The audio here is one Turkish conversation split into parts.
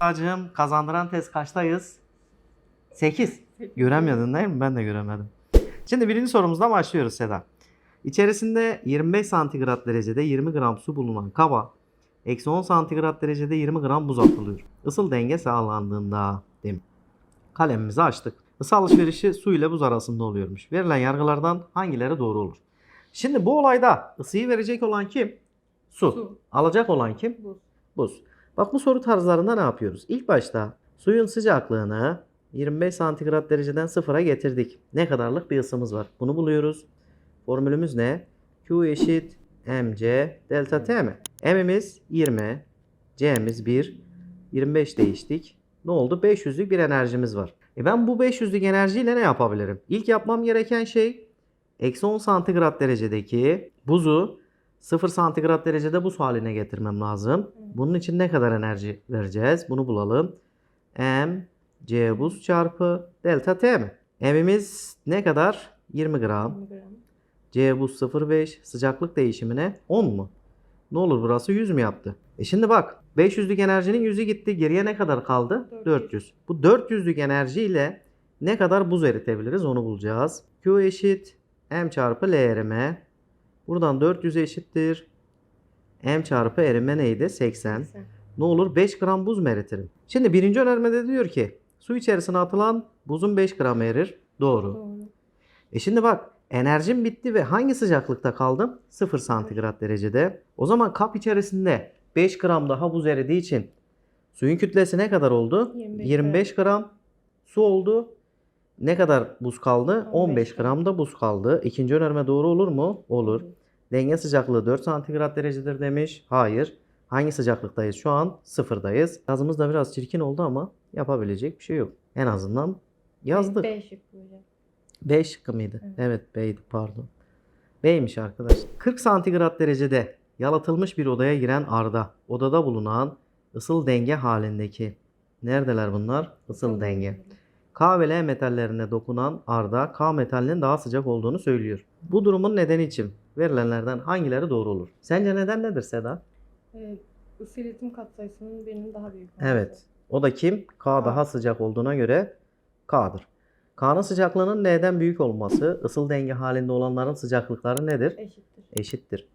Acım kazandıran test kaçtayız? 8. Göremiyordun değil mi? Ben de göremedim. Şimdi birinci sorumuzdan başlıyoruz Seda. İçerisinde 25 santigrat derecede 20 gram su bulunan kaba eksi 10 santigrat derecede 20 gram buz atılıyor. Isıl denge sağlandığında değil mi? Kalemimizi açtık. Isı alışverişi su ile buz arasında oluyormuş. Verilen yargılardan hangileri doğru olur? Şimdi bu olayda ısıyı verecek olan kim? Su. Su. Alacak olan kim? Buz. Buz. Bak bu soru tarzlarında ne yapıyoruz? İlk başta suyun sıcaklığını 25 santigrat dereceden sıfıra getirdik. Ne kadarlık bir ısımız var? Bunu buluyoruz. Formülümüz ne? Q eşit mc delta t mi? M'imiz 20, C'miz 1, 25 değiştik. Ne oldu? 500'lük bir enerjimiz var. E ben bu 500'lük enerjiyle ne yapabilirim? İlk yapmam gereken şey eksi 10 santigrat derecedeki buzu 0 santigrat derecede buz haline getirmem lazım. Bunun için ne kadar enerji vereceğiz? Bunu bulalım. M C buz çarpı delta T mi? M'imiz ne kadar? 20 gram. 20 gram. C buz 0,5 sıcaklık değişimine 10 mu? Ne olur burası 100 mü yaptı? E şimdi bak 500'lük enerjinin 100'ü gitti. Geriye ne kadar kaldı? 400. 400. Bu 400'lük enerjiyle ne kadar buz eritebiliriz onu bulacağız. Q eşit M çarpı L erime. Buradan 400 eşittir. M çarpı erime neydi? 80. 80. Ne olur 5 gram buz mu eritirim? Şimdi birinci önermede diyor ki su içerisine atılan buzun 5 gram erir. Doğru. Doğru. E şimdi bak enerjim bitti ve hangi sıcaklıkta kaldım? 0 santigrat derecede. O zaman kap içerisinde 5 gram daha buz eridiği için suyun kütlesi ne kadar oldu? 25 25 gram su oldu. Ne kadar buz kaldı? 15 15 gram da buz kaldı. İkinci önerme doğru olur mu? Olur. Denge sıcaklığı 4 santigrat derecedir demiş. Hayır. Hangi sıcaklıktayız? Şu an sıfırdayız. Yazımız da biraz çirkin oldu ama yapabilecek bir şey yok. En azından yazdık. B şıkkı hocam. B şıkkı mıydı? Evet. Evet B'ydi pardon. B'ymiş arkadaş. 40 santigrat derecede yalıtılmış bir odaya giren Arda. Odada bulunan ısıl denge halindeki. Neredeler bunlar? Isıl denge. K ve L metallerine dokunan Arda K metalinin daha sıcak olduğunu söylüyor. Bu durumun nedeni için verilenlerden hangileri doğru olur? Sence neden nedir Seda? Ee, ısı iletim katsayısının birinin daha büyük olması. Evet. O da kim? K daha sıcak olduğuna göre K'dır. K'nın sıcaklığının L'den büyük olması, ısıl denge halinde olanların sıcaklıkları nedir? Eşittir. Eşittir.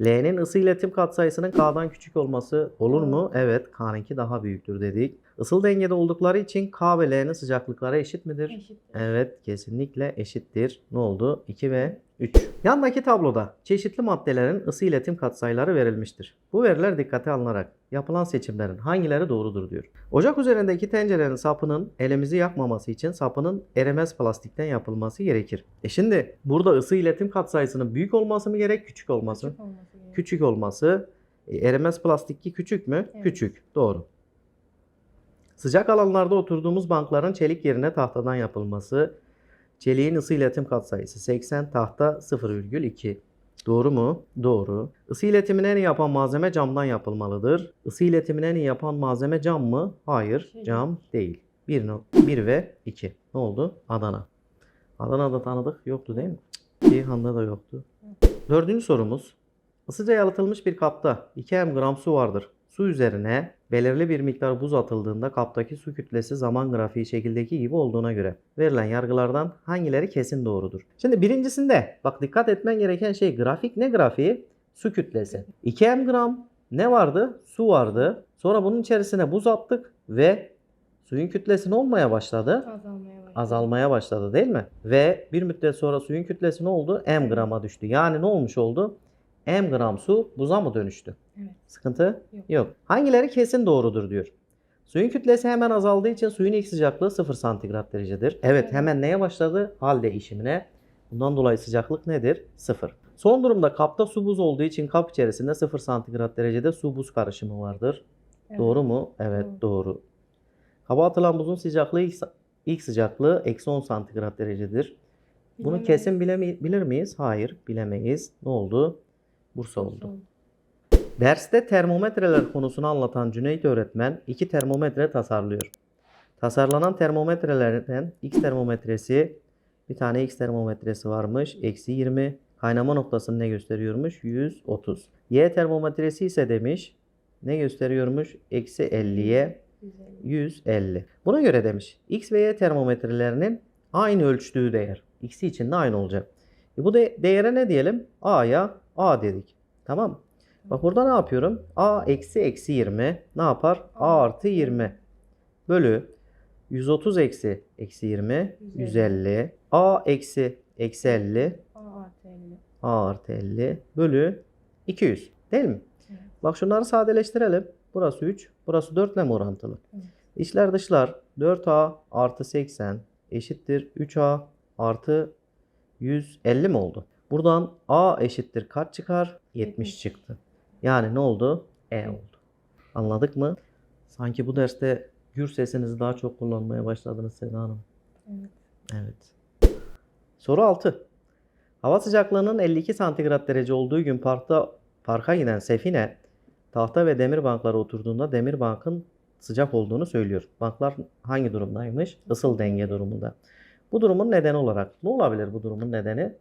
L'nin ısı iletim katsayısının K'dan küçük olması olur mu? Evet, K'nınki daha büyüktür dedik. Isıl dengede oldukları için K ve L'nin sıcaklıkları eşit midir? Eşittir. Evet, kesinlikle eşittir. Ne oldu? 2 ve 3. Yandaki tabloda çeşitli maddelerin ısı iletim katsayıları verilmiştir. Bu veriler dikkate alınarak yapılan seçimlerin hangileri doğrudur diyor. Ocak üzerindeki tencerenin sapının elimizi yakmaması için sapının erimez plastikten yapılması gerekir. E şimdi burada ısı iletim katsayısının büyük olması mı gerek, küçük olması? Küçük olması gerekiyor. Küçük olması. E, erimez plastikki küçük mü? Evet. Küçük. Doğru. Sıcak alanlarda oturduğumuz bankların çelik yerine tahtadan yapılması. Çeliğin ısı iletim katsayısı 80, tahta 0,2. Doğru mu? Doğru. Isı iletimini en iyi yapan malzeme camdan yapılmalıdır. Isı iletimini en iyi yapan malzeme cam mı? Hayır, Şey cam değil. 1, 1 ve 2. Ne oldu? Adana. Adana'da tanıdık yoktu değil mi? Ceyhan'da da yoktu. Dördüncü sorumuz. Isıca yalıtılmış bir kapta 2 m gram su vardır. Su üzerine belirli bir miktar buz atıldığında kaptaki su kütlesi zaman grafiği şekildeki gibi olduğuna göre verilen yargılardan hangileri kesin doğrudur? Şimdi birincisinde bak dikkat etmen gereken şey grafik ne grafiği? Su kütlesi. 2 m gram ne vardı? Su vardı. Sonra bunun içerisine buz attık ve suyun kütlesi ne olmaya başladı? Azalmaya başladı. azalmaya başladı değil mi? Ve bir müddet sonra suyun kütlesi ne oldu? M grama düştü. Yani ne olmuş oldu? M gram su buza mı dönüştü? Evet. Sıkıntı Yok. yok. Hangileri kesin doğrudur diyor. Suyun kütlesi hemen azaldığı için suyun ilk sıcaklığı 0 santigrat derecedir. Evet hemen neye başladı? Hal değişimine. Bundan dolayı sıcaklık nedir? 0. Son durumda kapta su buz olduğu için kap içerisinde 0 santigrat derecede su buz karışımı vardır. Evet. Doğru mu? Evet doğru. Kaba atılan buzun sıcaklığı ilk, ilk sıcaklığı eksi 10 santigrat derecedir. Bunu Bilemeyiz. kesin bilemi- bilir miyiz? Hayır bilemeyiz. Ne oldu? Bursa oldu. Derste termometreler konusunu anlatan Cüneyt öğretmen iki termometre tasarlıyor. Tasarlanan termometrelerden X termometresi bir tane X termometresi varmış. Eksi 20. Kaynama noktasını ne gösteriyormuş? 130. Y termometresi ise demiş ne gösteriyormuş? Eksi 50'ye 150. 150. Buna göre demiş X ve Y termometrelerinin aynı ölçtüğü değer. X'i için de aynı olacak. E bu de değere ne diyelim? A'ya A dedik. Tamam? Bak burada ne yapıyorum? A eksi eksi 20 ne yapar? A artı 20 bölü 130 eksi eksi 20 150. 150 A eksi eksi 50 A artı 50. A artı 50 bölü 200 değil mi? Evet. Bak şunları sadeleştirelim. Burası 3, burası 4 ile mi orantılı? Evet. İçler dışlar 4A artı 80 eşittir 3A artı 150 mi oldu? Buradan A eşittir kaç çıkar? 70 70. çıktı. Yani ne oldu? E oldu. Anladık mı? Sanki bu derste gür sesinizi daha çok kullanmaya başladınız Seda Hanım. Evet. Evet. Soru 6. Hava sıcaklığının 52 santigrat derece olduğu gün parkta parka giden Sefine tahta ve demir banklara oturduğunda demir bankın sıcak olduğunu söylüyor. Banklar hangi durumdaymış? Isıl denge durumunda. Bu durumun nedeni olarak ne olabilir bu durumun nedeni?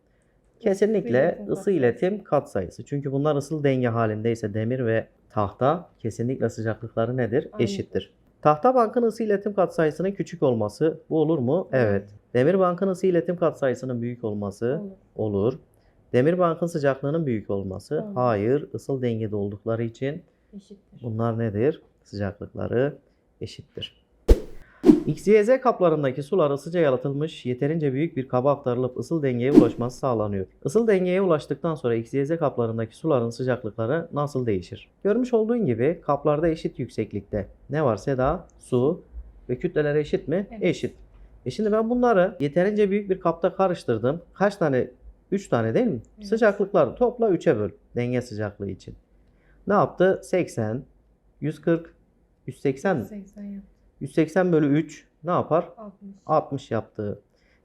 Kesinlikle iletim ısı iletim katsayısı. Çünkü bunlar ısıl denge halindeyse demir ve tahta kesinlikle sıcaklıkları nedir? Aynı. Eşittir. Tahta bankın ısı iletim katsayısının küçük olması bu olur mu? Evet. Demir bankın ısı iletim katsayısının büyük olması Olur. olur. Demir bankın sıcaklığının büyük olması hayır. Isıl dengede oldukları için Eşittir. bunlar nedir? Sıcaklıkları eşittir. X, Y, Z kaplarındaki sular ısıca yalıtılmış, yeterince büyük bir kaba aktarılıp ısıl dengeye ulaşması sağlanıyor. Isıl dengeye ulaştıktan sonra X, Y, Z kaplarındaki suların sıcaklıkları nasıl değişir? Görmüş olduğun gibi kaplarda eşit yükseklikte ne var Seda? Su ve kütleler eşit mi? Evet. Eşit. E şimdi ben bunları yeterince büyük bir kapta karıştırdım. Kaç tane? 3 tane değil mi? Evet. Sıcaklıkları topla 3'e böl. Denge sıcaklığı için. Ne yaptı? 80, 140, 180 mi? 80 yap. 180 bölü 3 ne yapar? 60. 60 yaptı.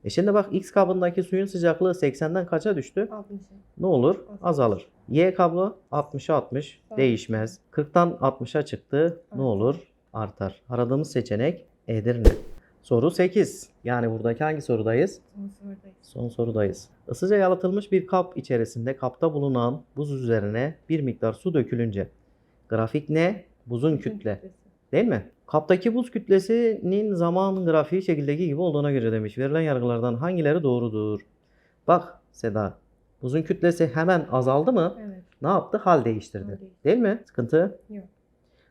E şimdi bak X kabındaki suyun sıcaklığı 80'den kaça düştü? 60. Ne olur? Azalır. Azalır. Y kabı 60'a 60 Tamam. değişmez. 40'tan 60'a çıktı. Ne olur? Artar. Aradığımız seçenek Edirne. Soru 8. Yani buradaki hangi sorudayız? Son sorudayız. Son sorudayız. Isıca yalıtılmış bir kap içerisinde kapta bulunan buz üzerine bir miktar su dökülünce grafik ne? Buzun kütle. kütlesi. Değil mi? Kaptaki buz kütlesinin zaman grafiği şekildeki gibi olduğuna göre demiş. Verilen yargılardan hangileri doğrudur? Bak Seda. Buzun kütlesi hemen azaldı mı? Evet. Ne yaptı? Hal değiştirdi. Hal değiştirdi. Değil mi? Sıkıntı? Yok.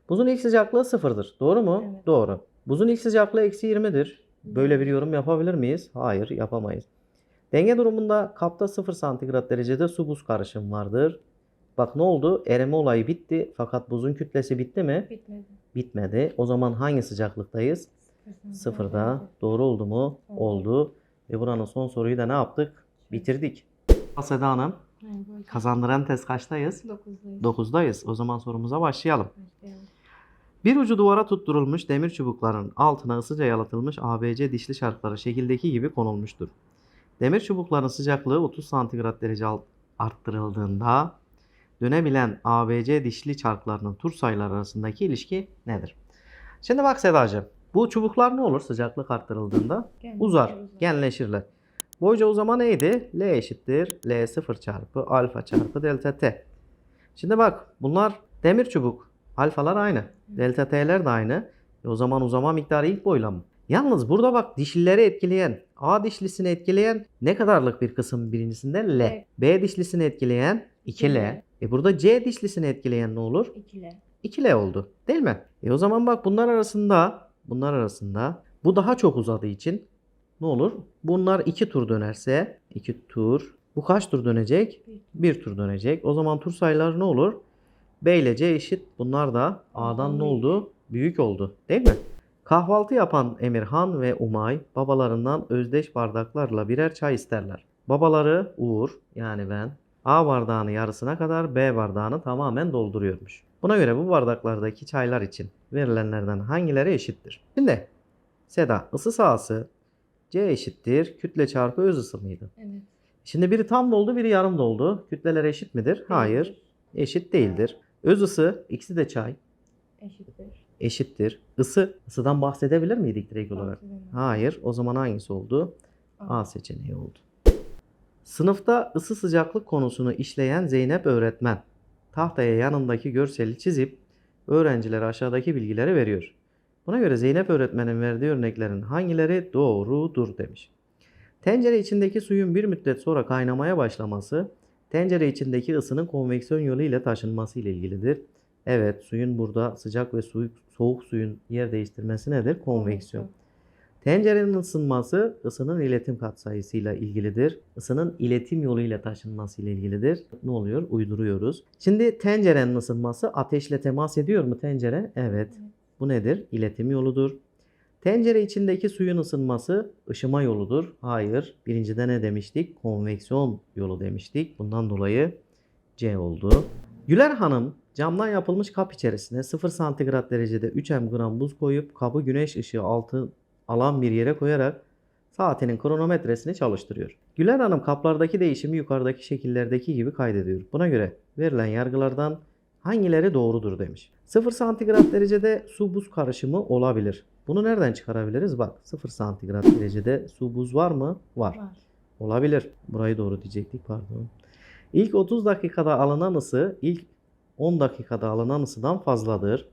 Buzun ilk sıcaklığı sıfırdır. Doğru mu? Evet. Doğru. Buzun ilk sıcaklığı eksi 20'dir. Böyle bir yorum yapabilir miyiz? Hayır yapamayız. Denge durumunda kapta 0 santigrat derecede su buz karışım vardır. Bak ne oldu? Erime olayı bitti. Fakat buzun kütlesi bitti mi? Bitmedi. Bitmedi. O zaman hangi sıcaklıktayız? Sıfır. Sıfırda. Doğru oldu mu? Oldu. Oldu. Ve buranın son soruyu da ne yaptık? Bitirdik. Seda Hanım kazandıran test kaçtayız? 9'dayız. 9'dayız. O zaman sorumuza başlayalım. Başlayalım. Bir ucu duvara tutturulmuş demir çubukların altına ısıca yalıtılmış ABC dişli çarkları şekildeki gibi konulmuştur. Demir çubukların sıcaklığı 30 santigrat derece arttırıldığında dönebilen ABC dişli çarklarının tur sayıları arasındaki ilişki nedir? Şimdi bak Sedacığım. Bu çubuklar ne olur sıcaklık arttırıldığında? Gel, Uzar, genleşirler. Boyca uzama neydi? L eşittir L0 çarpı alfa çarpı delta T. Şimdi bak bunlar demir çubuk. Alfalar aynı. Delta T'ler de aynı. E o zaman uzama miktarı ilk boyla mı? Yalnız burada bak dişlileri etkileyen, A dişlisini etkileyen ne kadarlık bir kısım birincisinde? L. L. B dişlisini etkileyen 2L. L. E burada C dişlisini etkileyen ne olur? İkile. 2L oldu. Değil mi? E o zaman bak bunlar arasında bunlar arasında bu daha çok uzadığı için ne olur? Bunlar 2 tur dönerse 2 tur. Bu kaç tur dönecek? Bir. 1 tur dönecek. O zaman tur sayıları ne olur? B ile C eşit. Bunlar da A'dan ne oldu? Büyük oldu. Değil mi? Kahvaltı yapan Emirhan ve Umay babalarından özdeş bardaklarla birer çay isterler. Babaları Uğur yani ben A bardağını yarısına kadar B bardağını tamamen dolduruyormuş. Buna göre bu bardaklardaki çaylar için verilenlerden hangileri eşittir? Şimdi Seda ısı sahası C eşittir kütle çarpı öz ısı mıydı? Evet. Şimdi biri tam doldu biri yarım doldu. Kütleler eşit midir? Hayır. Değildir. Eşit değildir. Öz ısı ikisi de çay Eşittir. eşittir. Isı ısıdan bahsedebilir miydik direkt olarak? Bahsedelim. Hayır. O zaman hangisi oldu? A. A seçeneği oldu. Sınıfta ısı sıcaklık konusunu işleyen Zeynep öğretmen tahtaya yanındaki görseli çizip öğrencilere aşağıdaki bilgileri veriyor. Buna göre Zeynep öğretmenin verdiği örneklerin hangileri doğrudur demiş. Tencere içindeki suyun bir müddet sonra kaynamaya başlaması, tencere içindeki ısının konveksiyon yolu ile taşınması ile ilgilidir. Evet, suyun burada sıcak ve soğuk, soğuk suyun yer değiştirmesi nedir? Konveksiyon. Tencerenin ısınması ısının iletim katsayısıyla ilgilidir. Isının iletim yoluyla taşınması ile ilgilidir. Ne oluyor? Uyduruyoruz. Şimdi tencerenin ısınması ateşle temas ediyor mu tencere? Evet. Bu nedir? İletim yoludur. Tencere içindeki suyun ısınması ışıma yoludur. Hayır. Birincide ne demiştik? Konveksiyon yolu demiştik. Bundan dolayı C oldu. Güler Hanım camdan yapılmış kap içerisine 0 santigrat derecede 3 m gram buz koyup kabı güneş ışığı altı alan bir yere koyarak saatinin kronometresini çalıştırıyor. Güler Hanım kaplardaki değişimi yukarıdaki şekillerdeki gibi kaydediyor. Buna göre verilen yargılardan hangileri doğrudur demiş. 0 santigrat derecede su buz karışımı olabilir. Bunu nereden çıkarabiliriz? Bak 0 santigrat derecede su buz var mı? Var. Var. Olabilir. Burayı doğru diyecektik pardon. İlk 30 dakikada alınan ısı ilk 10 dakikada alınan ısıdan fazladır.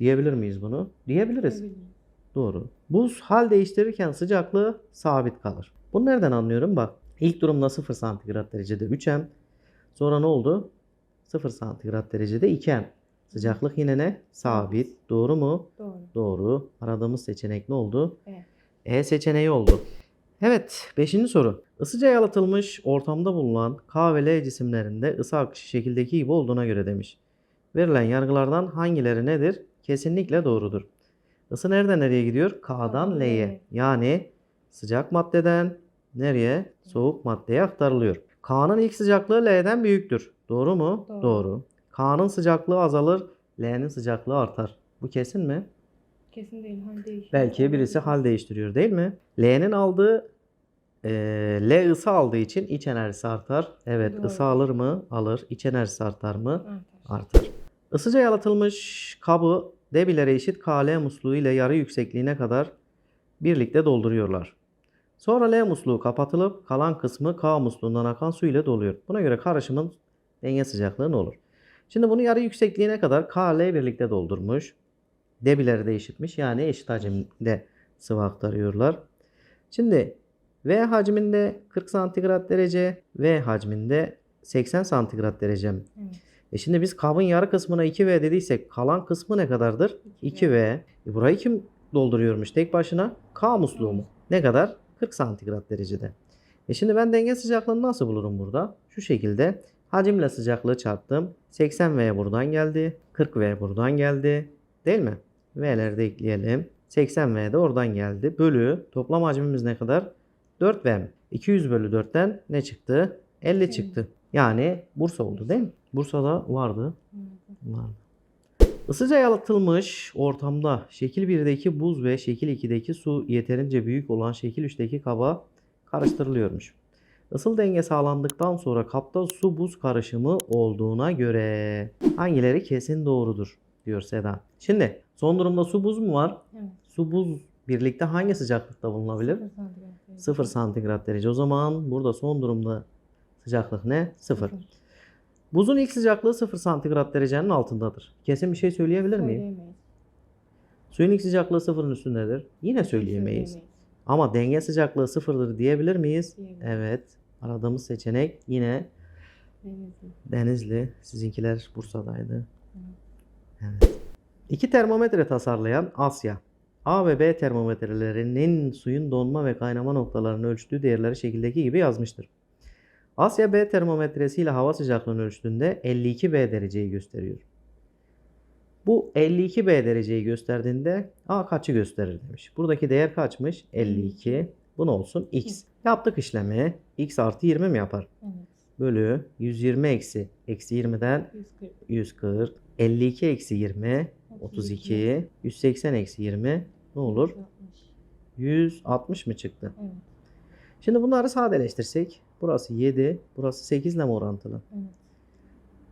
Diyebilir miyiz bunu? Diyebiliriz. Diyebiliriz. Doğru. Buz hal değiştirirken sıcaklığı sabit kalır. Bunu nereden anlıyorum? Bak ilk durumda 0 santigrat derecede 3M. Sonra ne oldu? 0 santigrat derecede 2M. Sıcaklık yine ne? Sabit. Doğru mu? Doğru. Doğru. Aradığımız seçenek ne oldu? Evet. E seçeneği oldu. Evet, 5. soru. Isıca yalıtılmış ortamda bulunan K ve L cisimlerinde ısı akışı şekildeki gibi olduğuna göre demiş. Verilen yargılardan hangileri nedir? Kesinlikle doğrudur. Isı nereden nereye gidiyor? K'dan L'ye. Yani sıcak maddeden nereye? Soğuk maddeye aktarılıyor. K'nın ilk sıcaklığı L'den büyüktür. Doğru mu? Doğru. K'nın sıcaklığı azalır, L'nin sıcaklığı artar. Bu kesin mi? Kesin değil. Hani değişiyor. Belki birisi hal değiştiriyor değil mi? L'nin aldığı eee, L ısı aldığı için iç enerjisi artar. Evet Doğru. ısı alır mı? Alır. İç enerjisi artar mı? Artar. Artar. Isıca yalıtılmış kabı debilere eşit KL musluğu ile yarı yüksekliğine kadar birlikte dolduruyorlar. Sonra L musluğu kapatılıp kalan kısmı K musluğundan akan su ile doluyor. Buna göre karışımın denge sıcaklığı ne olur? Şimdi bunu yarı yüksekliğine kadar K, L birlikte doldurmuş. Debileri de eşitmiş. Yani eşit hacimde sıvı aktarıyorlar. Şimdi V hacminde 40 santigrat derece, V hacminde 80 santigrat derece. Evet. E şimdi biz kabın yarı kısmına 2V dediysek kalan kısmı ne kadardır? 2V. E burayı kim dolduruyormuş tek başına? K musluğu mu? Ne kadar? 40 santigrat derecede. E şimdi ben denge sıcaklığını nasıl bulurum burada? Şu şekilde hacimle sıcaklığı çarptım. 80V buradan geldi. 40V buradan geldi. Değil mi? V'leri de ekleyelim. 80V de oradan geldi. Bölü toplam hacmimiz ne kadar? 4V mi? 200 bölü 4'ten ne çıktı? 50 50. çıktı. Yani Bursa oldu değil mi? Bursa'da vardı. Evet. Vardı. Isıca yalıtılmış ortamda şekil 1'deki buz ve şekil 2'deki su yeterince büyük olan şekil 3'teki kaba karıştırılıyormuş. Isıl denge sağlandıktan sonra kapta su buz karışımı olduğuna göre hangileri kesin doğrudur diyor Seda. Şimdi son durumda su buz mu var? Evet. Su buz birlikte hangi sıcaklıkta bulunabilir? Sıfır santigrat derece. 0 santigrat derece. O zaman burada son durumda sıcaklık ne? 0. Buzun ilk sıcaklığı 0 santigrat derecenin altındadır. Kesin bir şey söyleyebilir miyim? Söyleyemeyiz. Suyun ilk sıcaklığı sıfırın üstündedir. Yine söyleyemeyiz. Ama denge sıcaklığı sıfırdır diyebilir miyiz? Evet. Aradığımız seçenek yine Denizli. Denizli. Sizinkiler Bursa'daydı. Evet. İki termometre tasarlayan Asya. A ve B termometrelerinin suyun donma ve kaynama noktalarını ölçtüğü değerleri şekildeki gibi yazmıştır. Asya B termometresiyle hava sıcaklığını ölçtüğünde 52B dereceyi gösteriyor. Bu 52B dereceyi gösterdiğinde A kaçı gösterir demiş. Buradaki değer kaçmış? 52. Bu ne olsun? X. Yaptık işlemi. X artı 20 mi yapar? Evet. Bölü 120 eksi. Eksi 20'den 140. 140. 52 eksi 20. 32. 180 eksi 20. Ne olur? 160. 160 mı çıktı? Evet. Şimdi bunları sadeleştirsek. Burası 7. Burası 8 ile mi orantılı? Evet.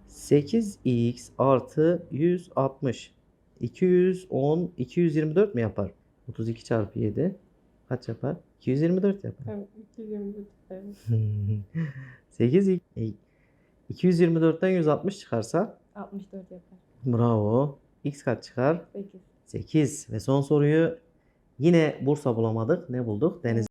8x artı 160. 210, 224 mi yapar? 32 çarpı 7 kaç yapar? 224 yapar. Evet. 224. Evet. 8 e, 224'ten 160 çıkarsa 64 yapar. bravo. X kaç çıkar? 8. 8 ve son soruyu yine Bursa bulamadık. Ne bulduk? Deniz